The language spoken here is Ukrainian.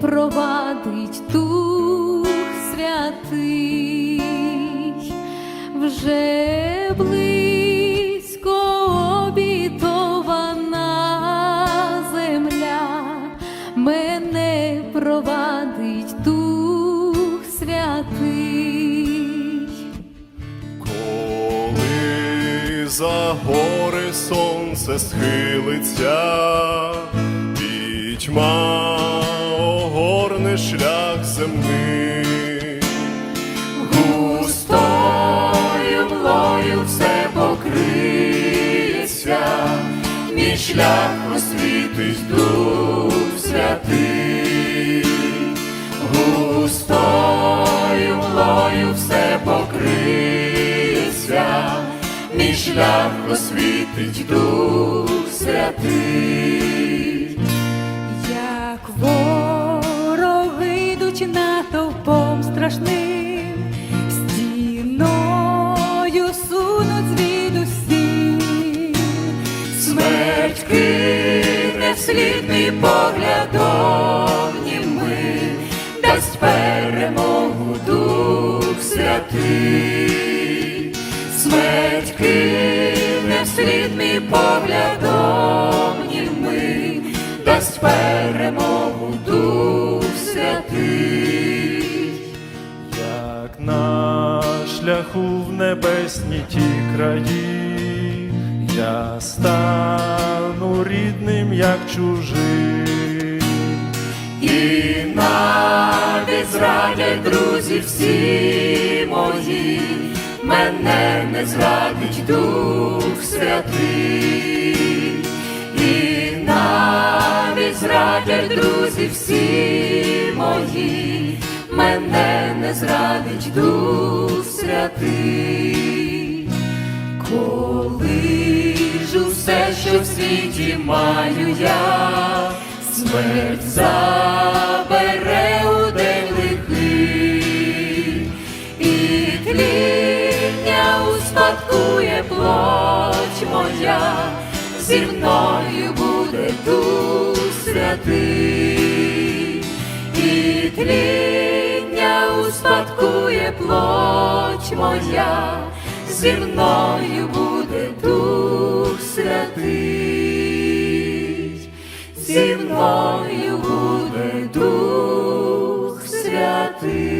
провадить Дух Святий, вже близько обітована земля, мене провадить Дух Святий. Коли за гори сонце схилиться, пітьма огорне шлях земний, густою млою все покриється, мій шлях освітить Дух Святий, густою млою все покриється, мій шлях освітить Дух Святий. Як вороги йдуть натовпом страшним, стіною сунуть звідусіль. Смерть кине вслід мій поглядом німий, дасть перемогу Дух Святий. Смерть кине вслід мій поглядом німий, дасть перемогу шляху в небесні ті краї, я стану рідним, як чужий. І навіть зрадять друзі всі мої, мене не зрадить Дух Святий, і навіть зрадять друзі всі мої, мене не зрадить Дух Святий. Коли ж усе, що в світі маю я, смерть забере у день лихий, і тління успадкує плоть моя, зі мною буде Дух Святий, і тління успадкує плоть плоть моя, зі мною буде Дух Святий, зі мною буде Дух Святий.